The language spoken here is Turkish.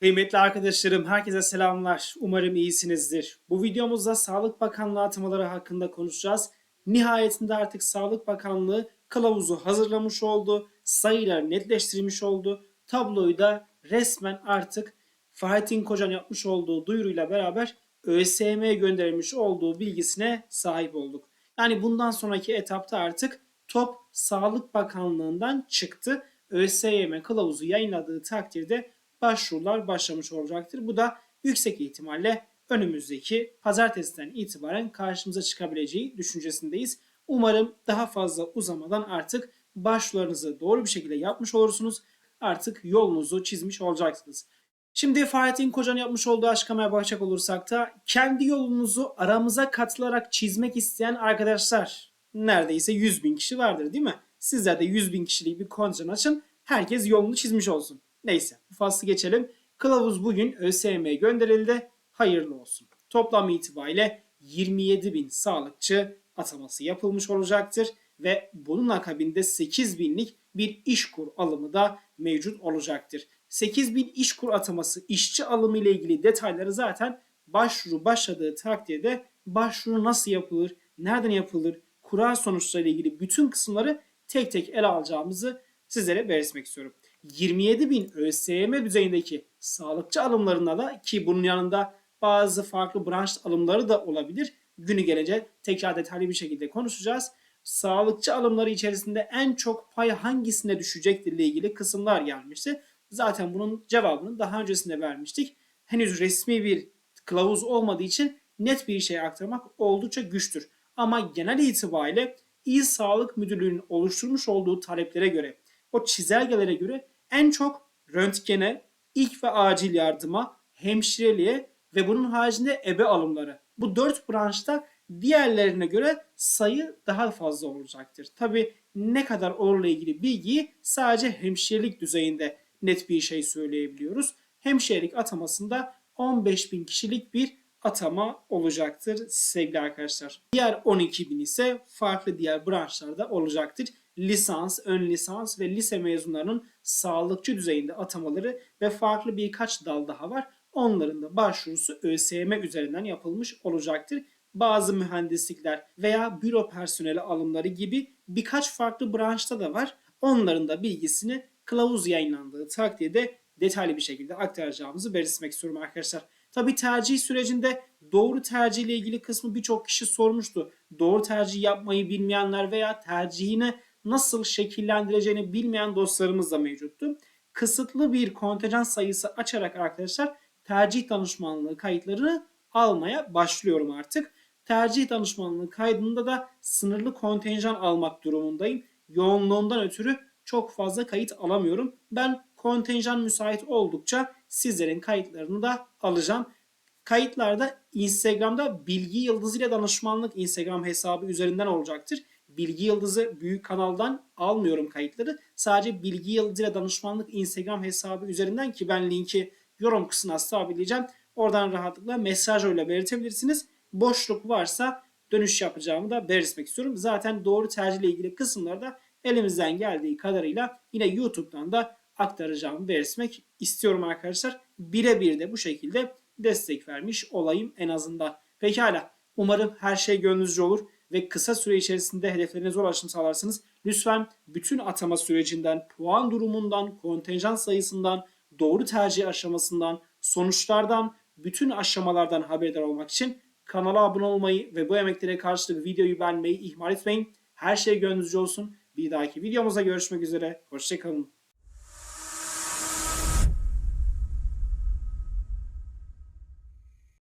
Kıymetli arkadaşlarım, herkese selamlar. Umarım iyisinizdir. Bu videomuzda Sağlık Bakanlığı atamaları hakkında konuşacağız. Nihayetinde artık Sağlık Bakanlığı kılavuzu hazırlamış oldu, sayılar netleştirmiş oldu. Tabloyu da resmen artık Fahrettin Kocan yapmış olduğu duyuruyla beraber ÖSYM'ye gönderilmiş olduğu bilgisine sahip olduk. Yani bundan sonraki etapta artık top Sağlık Bakanlığı'ndan çıktı. ÖSYM kılavuzu yayınladığı takdirde başvurular başlamış olacaktır. Bu da yüksek ihtimalle önümüzdeki pazartesiden itibaren karşımıza çıkabileceği düşüncesindeyiz. Umarım daha fazla uzamadan artık başvurularınızı doğru bir şekilde yapmış olursunuz. Artık yolunuzu çizmiş olacaksınız. Şimdi Fahrettin Kocan yapmış olduğu açıklamaya bakacak olursak da kendi yolunuzu aramıza katılarak çizmek isteyen arkadaşlar neredeyse 100 bin kişi vardır değil mi? Sizler de 100 bin kişilik bir kontenjan açın. Herkes yolunu çizmiş olsun. Neyse bu faslı geçelim. Kılavuz bugün ÖSYM'ye gönderildi. Hayırlı olsun. Toplam itibariyle 27 bin sağlıkçı ataması yapılmış olacaktır. Ve bunun akabinde 8 binlik bir işkur alımı da mevcut olacaktır. 8 bin işkur ataması işçi alımı ile ilgili detayları zaten başvuru başladığı takdirde başvuru nasıl yapılır, nereden yapılır, kura sonuçları ile ilgili bütün kısımları tek tek ele alacağımızı sizlere belirtmek istiyorum. 27 bin ÖSYM düzeyindeki sağlıkçı alımlarına da ki bunun yanında bazı farklı branş alımları da olabilir. Günü gelince tekrar detaylı bir şekilde konuşacağız. Sağlıkçı alımları içerisinde en çok pay hangisine düşecektir ile ilgili kısımlar gelmişti. Zaten bunun cevabını daha öncesinde vermiştik. Henüz resmi bir kılavuz olmadığı için net bir şey aktarmak oldukça güçtür. Ama genel itibariyle İl Sağlık Müdürlüğü'nün oluşturmuş olduğu taleplere göre, o çizelgelere göre en çok röntgene, ilk ve acil yardıma, hemşireliğe ve bunun haricinde ebe alımları. Bu dört branşta diğerlerine göre sayı daha fazla olacaktır. Tabi ne kadar olurla ilgili bilgiyi sadece hemşirelik düzeyinde net bir şey söyleyebiliyoruz. Hemşirelik atamasında 15 bin kişilik bir atama olacaktır sevgili arkadaşlar. Diğer 12 bin ise farklı diğer branşlarda olacaktır. Lisans, ön lisans ve lise mezunlarının sağlıkçı düzeyinde atamaları ve farklı birkaç dal daha var. Onların da başvurusu ÖSYM üzerinden yapılmış olacaktır. Bazı mühendislikler veya büro personeli alımları gibi birkaç farklı branşta da var. Onların da bilgisini kılavuz yayınlandığı takdirde detaylı bir şekilde aktaracağımızı belirtmek istiyorum arkadaşlar. Tabi tercih sürecinde doğru tercih ile ilgili kısmı birçok kişi sormuştu. Doğru tercih yapmayı bilmeyenler veya tercihini nasıl şekillendireceğini bilmeyen dostlarımız da mevcuttu. Kısıtlı bir kontenjan sayısı açarak arkadaşlar tercih danışmanlığı kayıtlarını almaya başlıyorum artık. Tercih danışmanlığı kaydında da sınırlı kontenjan almak durumundayım. Yoğunluğundan ötürü çok fazla kayıt alamıyorum. Ben kontenjan müsait oldukça sizlerin kayıtlarını da alacağım. Kayıtlarda Instagram'da Bilgi Yıldızı ile danışmanlık Instagram hesabı üzerinden olacaktır. Bilgi Yıldızı büyük kanaldan almıyorum kayıtları. Sadece Bilgi Yıldızı ile danışmanlık Instagram hesabı üzerinden ki ben linki yorum kısmına sabitleyeceğim. Oradan rahatlıkla mesaj ile belirtebilirsiniz. Boşluk varsa dönüş yapacağımı da belirtmek istiyorum. Zaten doğru tercih ile ilgili kısımlarda elimizden geldiği kadarıyla yine YouTube'dan da aktaracağımı belirtmek istiyorum arkadaşlar. Birebir de bu şekilde destek vermiş olayım en azından. Pekala. Umarım her şey gönlünüzce olur ve kısa süre içerisinde hedeflerinize ulaşım sağlarsınız. Lütfen bütün atama sürecinden, puan durumundan, kontenjan sayısından, doğru tercih aşamasından, sonuçlardan, bütün aşamalardan haberdar olmak için kanala abone olmayı ve bu emeklere karşılık videoyu beğenmeyi ihmal etmeyin. Her şey gönlünüzce olsun. Bir dahaki videomuzda görüşmek üzere. Hoşçakalın.